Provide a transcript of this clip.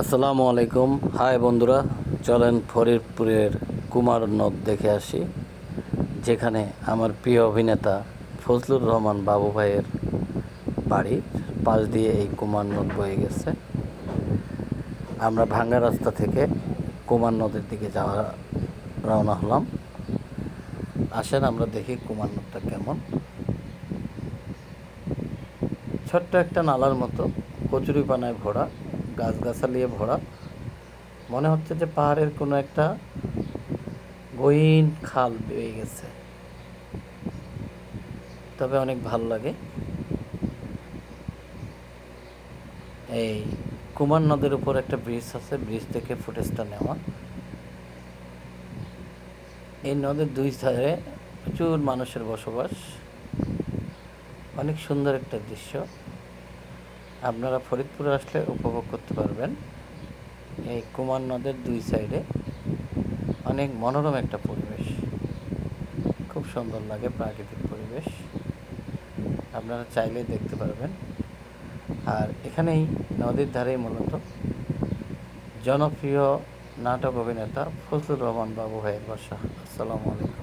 আসসালামু আলাইকুম। হাই বন্ধুরা, চলেন ফরিদপুরের কুমার নদ দেখে আসি, যেখানে আমার প্রিয় অভিনেতা ফজলুর রহমান বাবু ভাইয়ের বাড়ির পাশ দিয়ে এই কুমার নদ বয়ে গেছে। আমরা ভাঙ্গা রাস্তা থেকে কুমার নদের দিকে যাওয়া, রওনা হলাম। আসেন, আমরা দেখি কুমার নদটা কেমন। ছোট্ট একটা নালার মতো কচুরি পানায় ভরা। গাছগাছালিয়ে ভরা। মনে হচ্ছে যে পাহাড়ের কোনো একটা গহীন খাল বেয়ে গেছে। তবে অনেক ভালো লাগে। এই কুমার নদের উপর একটা ব্রিজ আছে, ব্রিজ থেকে ফুটেজটা নেওয়া। এই নদের দুই ধারে প্রচুর মানুষের বসবাস। অনেক সুন্দর একটা দৃশ্য। আপনারা ফরিদপুরে আসলে উপভোগ করতে পারবেন। এই কুমার নদের দুই সাইডে অনেক মনোরম একটা পরিবেশ। খুব সুন্দর লাগে প্রাকৃতিক পরিবেশ। আপনারা চাইলেই দেখতে পারবেন। আর এখানেই নদীর ধারেই মূলত জনপ্রিয় নাটক অভিনেতা ফজলুর রহমান বাবু ভাইয়ের বাসা। আসসালামু আলাইকুম।